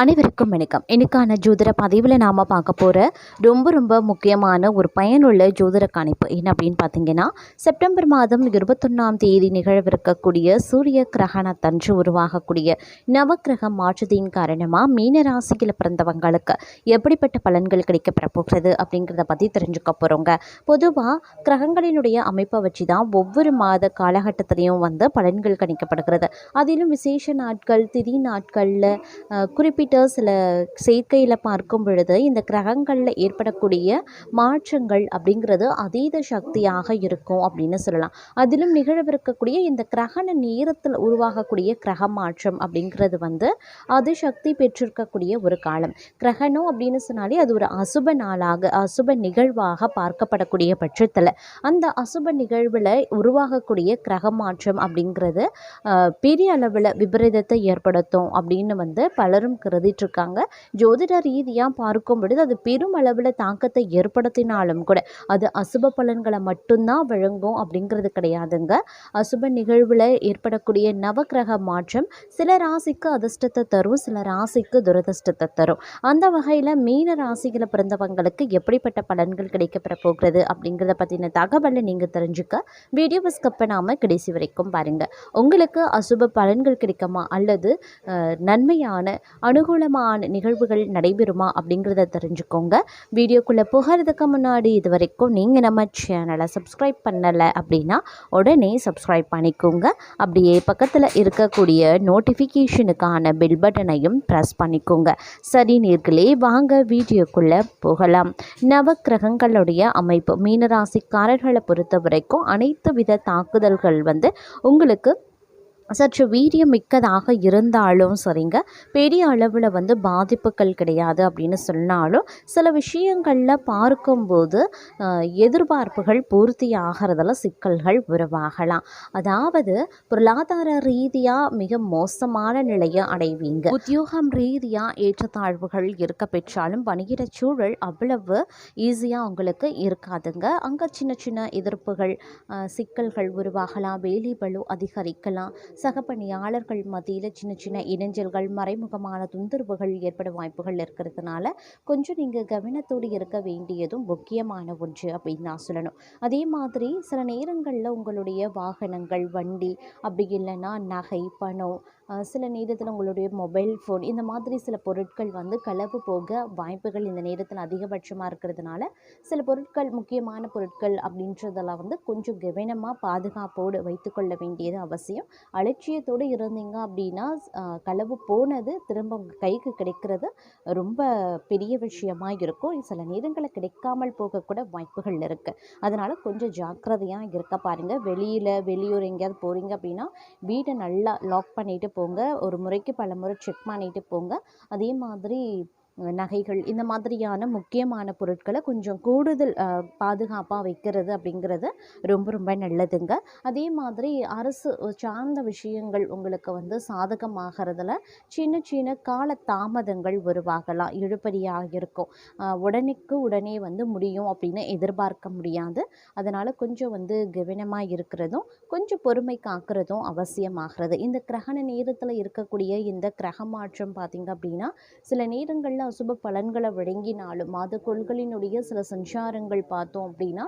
அனைவருக்கும் வணக்கம். இன்னைக்கான ஜோதிட பதிவில் நாம் பார்க்க போகிற ரொம்ப ரொம்ப முக்கியமான ஒரு பயனுள்ள ஜோதிட கணிப்பு என்ன அப்படின்னு பார்த்தீங்கன்னா செப்டம்பர் மாதம் இருபத்தொன்னாம் தேதி நிகழவிருக்கக்கூடிய சூரிய கிரகணத்தன்று உருவாகக்கூடிய நவக்கிரக மாற்றத்தின் காரணமாக மீன ராசியில் பிறந்தவங்களுக்கு எப்படிப்பட்ட பலன்கள் கிடைக்கப்பெற போகிறது அப்படிங்கிறத பற்றி தெரிஞ்சுக்க போகிறோங்க பொதுவாக கிரகங்களினுடைய அமைப்பை வச்சு தான் ஒவ்வொரு மாத காலகட்டத்திலையும் வந்து பலன்கள் கணிக்கப்படுகிறது. அதிலும் விசேஷ நாட்கள் திதி நாட்களில் குறிப்பிட்ட சில சேர்க்கையில் பார்க்கும் பொழுது இந்த கிரகங்களில் ஏற்படக்கூடிய மாற்றங்கள் அப்படிங்கிறது அதீத சக்தியாக இருக்கும் அப்படின்னு சொல்லலாம். அதிலும் நிகழவிருக்கக்கூடிய இந்த கிரகண நேரத்தில் உருவாகக்கூடிய கிரக மாற்றம் அப்படிங்கிறது வந்து அது சக்தி பெற்றிருக்கக்கூடிய ஒரு காலம். கிரகணம் அப்படின்னு சொன்னாலே அது ஒரு அசுப நாளாக அசுப நிகழ்வாக பார்க்கப்படக்கூடிய பட்சத்தில் அந்த அசுப நிகழ்வில் உருவாகக்கூடிய கிரக மாற்றம் அப்படிங்கிறது பெரிய அளவில் விபரீதத்தை ஏற்படுத்தும் அப்படின்னு வந்து பலரும் கருதிட்டுருக்காங்க ஜோதிட ரீதியாக பார்க்கும் பொழுது அது பெருமளவில் தாக்கத்தை ஏற்படுத்தினாலும் கூட அது அசுப பலன்களை மட்டும்தான் வழங்கும் அப்படிங்கிறது கிடையாதுங்க. அசுப நிகழ்வில் ஏற்படக்கூடிய நவக்கிரக மாற்றம் சில ராசிக்கு அதிர்ஷ்டத்தை தரும் சில ராசிக்கு துரதிர்ஷ்டத்தை தரும். அந்த வகையில் மீன ராசிகளை பிறந்தவங்களுக்கு எப்படிப்பட்ட பலன்கள் கிடைக்கப்பெற போகிறது அப்படிங்கிறத பற்றின தகவலை நீங்கள் தெரிஞ்சுக்க வீடியோவை ஸ்கப் பண்ணாமல் கடைசி வரைக்கும் பாருங்கள் உங்களுக்கு அசுப பலன்கள் கிடைக்குமா? அல்லது நன்மையான அனு அனுகூலமான நிகழ்வுகள் நடைபெறுமா அப்படிங்கிறத தெரிஞ்சுக்கோங்க. வீடியோக்குள்ளே போகிறதுக்கு முன்னாடி இது வரைக்கும் நீங்கள் நம்ம சேனலை சப்ஸ்கிரைப் பண்ணலை அப்படின்னா உடனே சப்ஸ்கிரைப் பண்ணிக்கோங்க. அப்படியே பக்கத்தில் இருக்கக்கூடிய நோட்டிஃபிகேஷனுக்கான பெல் பட்டனையும் ப்ரெஸ் பண்ணிக்கோங்க. சரி நேர்களே வாங்க வீடியோக்குள்ளே போகலாம். நவக்கிரகங்களுடைய அமைப்பு மீனராசிக்காரர்களை பொறுத்த வரைக்கும் அனைத்து வித தாக்குதல்கள் வந்து உங்களுக்கு சற்று வீரியம் மிக்கதாக இருந்தாலும் சரிங்க. பெரிய அளவில் வந்து பாதிப்புகள் கிடையாது அப்படின்னு சொன்னாலும் சில விஷயங்களில் பார்க்கும்போது எதிர்பார்ப்புகள் பூர்த்தி ஆகிறதுல சிக்கல்கள் உருவாகலாம். அதாவது பொருளாதார ரீதியாக மிக மோசமான நிலையை அடைவீங்க. உத்தியோகம் ரீதியாக ஏற்றத்தாழ்வுகள் இருக்க பெற்றாலும் பணிகிற சூழல் அவ்வளவு ஈஸியாக உங்களுக்கு இருக்காதுங்க. அங்கே சின்ன சின்ன எதிர்ப்புகள் சிக்கல்கள் உருவாகலாம். வேலை பளு அதிகரிக்கலாம். சக பணியாளர்கள் மத்தியில் சின்ன சின்ன இடைஞ்சல்கள் மறைமுகமான தொந்தரவுகள் ஏற்பட வாய்ப்புகள் இருக்கிறதுனால கொஞ்சம் நீங்கள் கவனத்தோடு இருக்க வேண்டியதும் முக்கியமான ஒன்று அப்படின்னு நான் சொல்லணும். அதே மாதிரி சில நேரங்களில் உங்களுடைய வாகனங்கள் வண்டி அப்படி இல்லைன்னா நகை பணம் சில நேரத்தில் உங்களுடைய மொபைல் ஃபோன் இந்த மாதிரி சில பொருட்கள் வந்து களவு போக வாய்ப்புகள் இந்த நேரத்தில் அதிகபட்சமாக இருக்கிறதுனால சில பொருட்கள் முக்கியமான பொருட்கள் அப்படின்றதெல்லாம் வந்து கொஞ்சம் கவனமாக பாதுகாப்போடு வைத்துக்கொள்ள வேண்டியது அவசியம். அலட்சியத்தோடு இருந்தீங்க அப்படின்னா களவு போனது திரும்ப உங்கள் கைக்கு கிடைக்கிறது ரொம்ப பெரிய விஷயமாக இருக்கும். சில நேரங்களில் கிடைக்காமல் போகக்கூட வாய்ப்புகள் இருக்குது அதனால் கொஞ்சம் ஜாக்கிரதையாக இருக்க பாருங்கள் வெளியில் வெளியூர் எங்கேயாவது போகிறீங்க அப்படின்னா வீட்டை நல்லா லாக் பண்ணிவிட்டு போங்க. ஒரு முறைக்கு பல முறை செக் பண்ணிட்டு போங்க. அதே மாதிரி நகைகள் இந்த மாதிரியான முக்கியமான பொருட்களை கொஞ்சம் கூடுதல் பாதுகாப்பாக வைக்கிறது அப்படிங்கிறது ரொம்ப ரொம்ப நல்லதுங்க. அதே மாதிரி அரசு சார்ந்த விஷயங்கள் உங்களுக்கு வந்து சாதகமாகிறதுல சின்ன சின்ன கால தாமதங்கள் உருவாகலாம். இழுபறியாக இருக்கும். உடனுக்கு உடனே வந்து முடியும் அப்படின்னு எதிர்பார்க்க முடியாது. அதனால் கொஞ்சம் வந்து கவனமாக இருக்கிறதும் கொஞ்சம் பொறுமை காக்கிறதும் அவசியமாகிறது. இந்த கிரகண நேரத்தில் இருக்கக்கூடிய இந்த கிரக மாற்றம் பார்த்திங்க அப்படின்னா சில நேரங்களில் அசுப பலன்களை வழங்கினாலும் மாத கொள்களினுடைய சில சஞ்சாரங்கள் பார்த்தோம் அப்படின்னா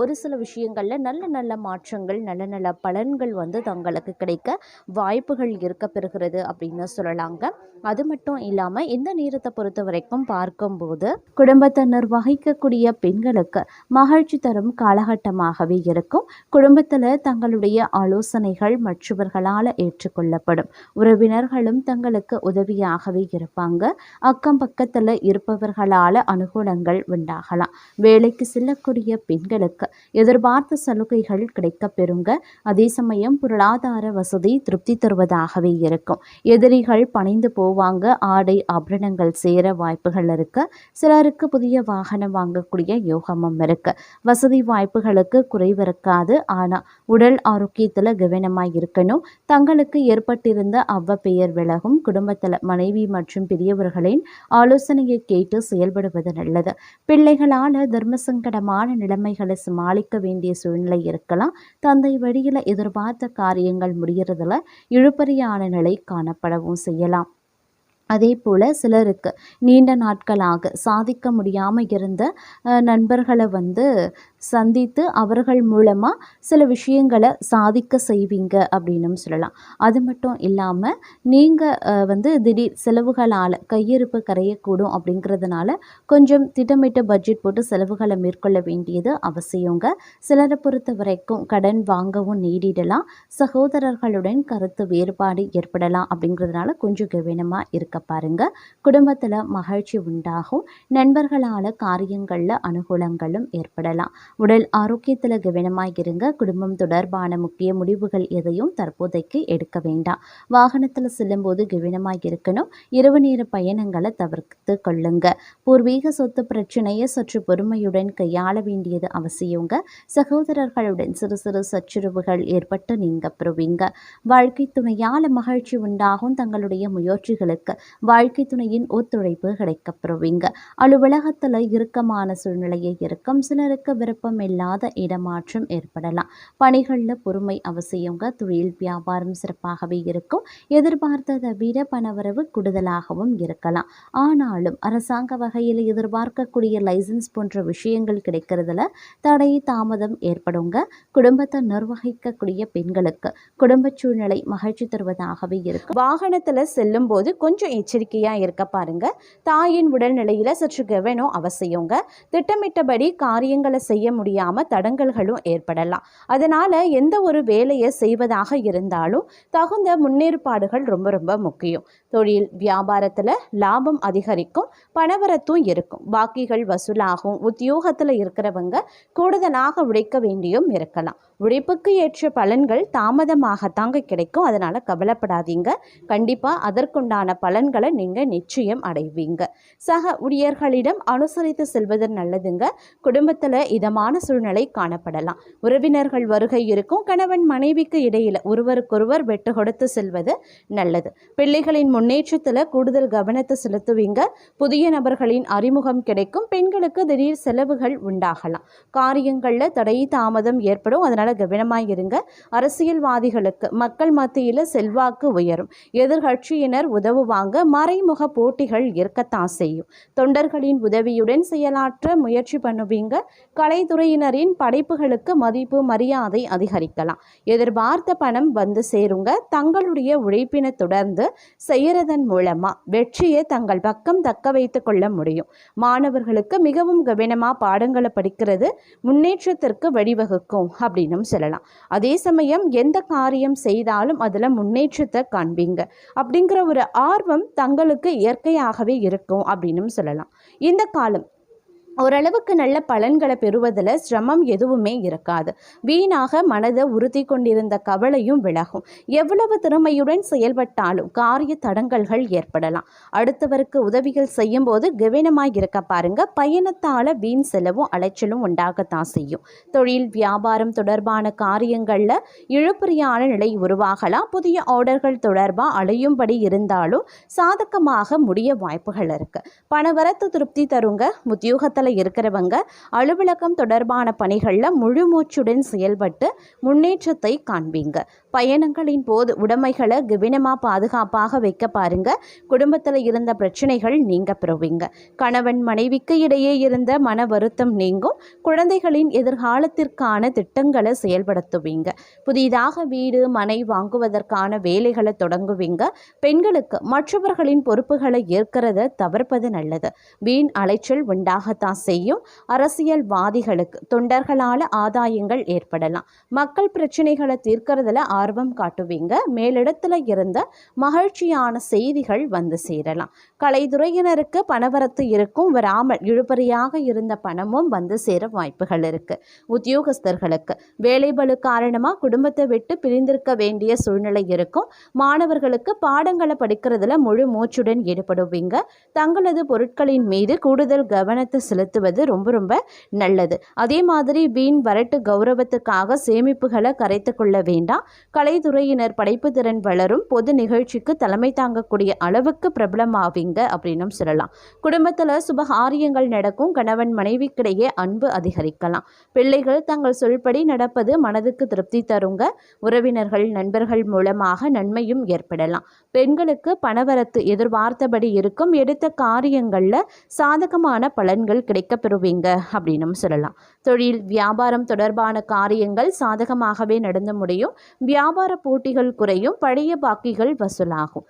ஒரு சில விஷயங்களில் நல்ல நல்ல மாற்றங்கள் நல்ல நல்ல பலன்கள் வந்து தங்களுக்கு கிடைக்க வாய்ப்புகள் இருக்க பெறுகிறது அப்படின்னு சொல்லலாங்க. அது மட்டும் இல்லாமல் இந்த நேரத்தை பொறுத்த வரைக்கும் பார்க்கும்போது குடும்பத்தினர் வகிக்கக்கூடிய பெண்களுக்கு மகிழ்ச்சி தரும் காலகட்டமாகவே இருக்கும். குடும்பத்தில் தங்களுடைய ஆலோசனைகள் மற்றவர்களால் ஏற்றுக்கொள்ளப்படும். உறவினர்களும் தங்களுக்கு உதவியாகவே இருப்பாங்க. அக்கம் பக்கத்தில் இருப்பவர்களால் அனுகூலங்கள் உண்டாகலாம். வேலைக்கு செல்லக்கூடிய பெண்களுக்கு எதிர்பார்த்த சலுகைகள் கிடைக்கப் பெறுங்க அதே சமயம் பொருளாதார வசதி திருப்தி தருவதாகவே இருக்கும். எதிரிகள் பணிந்து போவாங்க. ஆடை ஆபரணங்கள் சேர வாய்ப்புகள் இருக்கு. சிலருக்கு புதிய வாகனம் வாங்கக்கூடிய யோகமும் இருக்கு. வசதி வாய்ப்புகளுக்கு குறைவு இருக்காது. ஆனால் உடல் ஆரோக்கியத்தில் கவனமாக இருக்கணும். தங்களுக்கு ஏற்பட்டிருந்த அவ்வ பெயர் விலகும். குடும்பத்தில் மனைவி மற்றும் பெரியவர்களின் ஆலோசனையை கேட்டு செயல்படுவது நல்லது. பிள்ளைகளால் தர்ம சங்கடமான நிலைமைகளை சமாளிக்க வேண்டிய சூழ்நிலை இருக்கலாம். தந்தை வழியில் எதிர்பார்த்த காரியங்கள் முடிகிறதுல இழுபறியான நிலை காணப்படவும் செய்யலாம். அதே போல் சிலருக்கு நீண்ட நாட்களாக சாதிக்க முடியாமல் இருந்த அஹ், நண்பர்களை வந்து சந்தித்து அவர்கள் மூலமாக சில விஷயங்களை சாதிக்க செய்வீங்க அப்படின்னும் சொல்லலாம். அது மட்டும் இல்லாமல் நீங்கள் வந்து திடீர் செலவுகளால் கையிருப்பு கரையக்கூடும் அப்படிங்கிறதுனால கொஞ்சம் திட்டமிட்ட பட்ஜெட் போட்டு செலவுகளை மேற்கொள்ள வேண்டியது அவசியங்க. சிலரை பொறுத்த வரைக்கும் கடன் வாங்கவும் நேரிடலாம் சகோதரர்களுடன் கருத்து வேறுபாடு ஏற்படலாம் அப்படிங்கிறதுனால கொஞ்சம் கவனமாக இருக்க பாருங்கள் குடும்பத்தில் மகிழ்ச்சி உண்டாகும். நண்பர்களால் காரியங்களில் அனுகூலங்களும் ஏற்படலாம். உடல் ஆரோக்கியத்தில் கவனமாக இருங்க குடும்பம் தொடர்பான முக்கிய முடிவுகள் எதையும் தற்போதைக்கு எடுக்க வேண்டாம். வாகனத்தில் செல்லும்போது கவனமாக இருக்கணும் இரவு நேர பயணங்களை தவிர்த்து கொள்ளுங்க. பூர்வீக சொத்து பிரச்சனையை சற்று பொறுமையுடன் கையாள வேண்டியது அவசியங்க. சகோதரர்களுடன் சிறு சிறு சச்சுரவுகள் ஏற்பட்டு நீங்க பெறுவீங்க வாழ்க்கை துணையால் மகிழ்ச்சி உண்டாகும் தங்களுடைய முயற்சிகளுக்கு வாழ்க்கை துணையின் ஒத்துழைப்பு கிடைக்கப்பெறுவீங்க அலுவலகத்தில் இறுக்கமான சூழ்நிலையை இருக்கும். சிலருக்கு விருப்பம் இல்லாத இடமாற்றம் ஏற்படலாம். பணிகளில் பொறுமை அவசியங்க. தொழில் வியாபாரம் சிறப்பாகவே இருக்கும். எதிர்பார்த்ததை விட பணவரவு கூடுதலாகவும் இருக்கலாம். ஆனாலும் அரசாங்க வகையில் எதிர்பார்க்கக்கூடிய லைசன்ஸ் போன்ற விஷயங்கள் கிடைக்கிறதுல தடை தாமதம் ஏற்படுங்க. குடும்பத்தை நிர்வகிக்கக்கூடிய பெண்களுக்கு குடும்ப சூழ்நிலை மகிழ்ச்சி தருவதாகவே இருக்கும். வாகனத்தில் செல்லும் போது கொஞ்சம் எச்சரிக்கையாக இருக்க பாருங்க. தாயின் உடல்நிலையில் சற்று கவனம் அவசியங்க. திட்டமிட்டபடி காரியங்களை செய்ய முடியாமல் தடங்கல்களும் ஏற்படலாம். அதனால் எந்த ஒரு வேலையை செய்வதாக இருந்தாலும் தகுந்த முன்னேற்பாடுகள் ரொம்ப ரொம்ப முக்கியம். தொழில் வியாபாரத்தில் லாபம் அதிகரிக்கும் பணவரத்தும் இருக்கும். பாக்கிகள் வசூலாகும் உத்தியோகத்தில் இருக்கிறவங்க கூடுதலாக உழைக்க வேண்டியும் இருக்கலாம். உழைப்புக்கு ஏற்ற பலன்கள் தாமதமாக தாங்க கிடைக்கும். அதனால் கவலைப்படாதீங்க. கண்டிப்பாக அதற்குண்டான பலன்களை நீங்கள் நிச்சயம் அடைவீங்க. சக ஊழியர்களிடம் அனுசரித்து செல்வது நல்லதுங்க. குடும்பத்தில் இதமான சூழ்நிலை காணப்படலாம். உறவினர்கள் வருகை இருக்கும் கணவன் மனைவிக்கு இடையில் ஒருவருக்கொருவர் வெட்டு கொடுத்து செல்வது நல்லது. பிள்ளைகளின் முன்னேற்றத்தில் கூடுதல் கவனத்தை செலுத்துவீங்க. புதிய நபர்களின் அறிமுகம் கிடைக்கும். பெண்களுக்கு திடீர் செலவுகள் உண்டாகலாம். காரியங்களில் தடை தாமதம் ஏற்படும். அதனால் கவனமாக இருங்க. அரசியல்வாதிகளுக்கு மக்கள் மத்தியில் செல்வாக்கு உயரும். எதிர்கட்சியினர் உதவுவாங்க. மறைமுக போட்டிகள் இருக்கத்தான் செய்யும். தொண்டர்களின் உதவியுடன் செயலாற்ற முயற்சி பண்ணுவீங்க. கலைத்துறையினரின் படைப்புகளுக்கு மதிப்பு மரியாதை அதிகரிக்கலாம். எதிர்பார்த்த பணம் வந்து சேருங்க. தங்களுடைய உழைப்பினை தொடர்ந்து செய்யறதன் மூலமா வெற்றியை தங்கள் பக்கம் தக்க வைத்து கொள்ள முடியும். மாணவர்களுக்கு மிகவும் கவனமாக பாடங்களை படிக்கிறது முன்னேற்றத்திற்கு வழிவகுக்கும் அப்படின்னும் சொல்லலாம். அதே சமயம் எந்த காரியம் செய்தாலும் அதில் முன்னேற்றத்தை காண்பீங்க. அப்படிங்கிற ஒரு ஆர்வம் தங்களுக்கு இயற்கையாகவே இருக்கும் அப்படின்னும் சொல்லலாம். இந்த காலம் ஓரளவுக்கு நல்ல பலன்களை பெறுவதில் சிரமம் எதுவுமே இருக்காது. வீணாக மனதை உறுத்தி கொண்டிருந்த கவலையும் விலகும். எவ்வளவு திறமையுடன் செயல்பட்டாலும் காரிய தடங்கல்கள் ஏற்படலாம். அடுத்தவருக்கு உதவிகள் செய்யும் போது கவனமாக இருக்க பாருங்க. பயணத்தால் வீண் செலவும் அலைச்சலும் உண்டாகத்தான் செய்யும். தொழில் வியாபாரம் தொடர்பான காரியங்களில் இழுபறியான நிலை உருவாகலாம். புதிய ஆர்டர்கள் தொடர்பாக அலையும்படி இருந்தாலும் சாதகமாக முடிய வாய்ப்புகள் இருக்கு. பணவரத்து திருப்தி தருங்க. உத்தியோகத்தில் இருக்கிறவங்க அலுவலகம் தொடர்பான பணிகளில் முழுமூச்சுடன் செயல்பட்டு முன்னேற்றத்தை காண்பீங்க. பயணங்களின் போது உடைமைகளை கவனமாக பாதுகாப்பாக வைக்க பாருங்க. குடும்பத்தில் இருந்த பிரச்சனைகள் நீங்க பெறுவீங்க. கணவன் மனைவிக்கு இடையே இருந்த மன வருத்தம் நீங்கும். குழந்தைகளின் எதிர்காலத்திற்கான திட்டங்களை செயல்படுத்துவீங்க. புதிதாக வீடு மனை வாங்குவதற்கான வேலைகளை தொடங்குவீங்க. பெண்களுக்கு மற்றவர்களின் பொறுப்புகளை ஏற்கிறத தவிர்ப்பது நல்லது. வீண் அலைச்சல் உண்டாகத்தான் செய்யும் அரசியல்வாதிகளுக்கு தொண்டர்களால் ஆதாயங்கள் ஏற்படலாம். மக்கள் பிரச்சனைகளை தீர்க்கறதுல ஆர்வம் காட்டுவீங்க. மேலிடத்துல இருந்த மகிழ்ச்சியான செய்திகள் வந்து சேரலாம். கலைத்துறையினருக்கு பணவரத்து இருக்கும். வராமல் இழுபறியாக இருந்த பணமும் வந்து சேர வாய்ப்புகள் இருக்கு. உத்தியோகஸ்தர்களுக்கு வேலைபளு காரணமாக குடும்பத்தை விட்டு பிரிந்திருக்க வேண்டிய சூழ்நிலை இருக்கும். மாணவர்களுக்கு பாடங்களை படிக்கிறதுல முழு மூச்சுடன் ஈடுபடுவீங்க. தங்களது பொருட்களின் மீது கூடுதல் கவனத்தை செலுத்த செலுத்துவது ரொம்ப ரொம்ப நல்லது. அதே மாதிரி வீண் வரட்டு கௌரவத்துக்காக சேமிப்புகளை கரைத்து கொள்ள வேண்டாம். கலைத்துறையினர் படைப்பு திறன் வளரும். பொது நிகழ்ச்சிக்கு தலைமை தாங்கக்கூடிய அளவுக்கு பிரபலமாவீங்க அப்படின்னும் சொல்லலாம். குடும்பத்தில் சுபகாரியங்கள் நடக்கும். கணவன் மனைவிக்கிடையே அன்பு அதிகரிக்கலாம். பிள்ளைகள் தங்கள் சொல்படி நடப்பது மனதுக்கு திருப்தி தருங்க. உறவினர்கள் நண்பர்கள் மூலமாக நன்மையும் ஏற்படலாம். பெண்களுக்கு பணவரத்து எதிர்பார்த்தபடி இருக்கும். எடுத்த காரியங்களில் சாதகமான பலன்கள் பெறுவீங்க அப்படின்னும் சொல்லலாம். தொழில் வியாபாரம் தொடர்பான காரியங்கள் சாதகமாகவே நடந்து முடியும். வியாபார போட்டிகள் குறையும். பழைய பாக்கிகள் வசூலாகும்.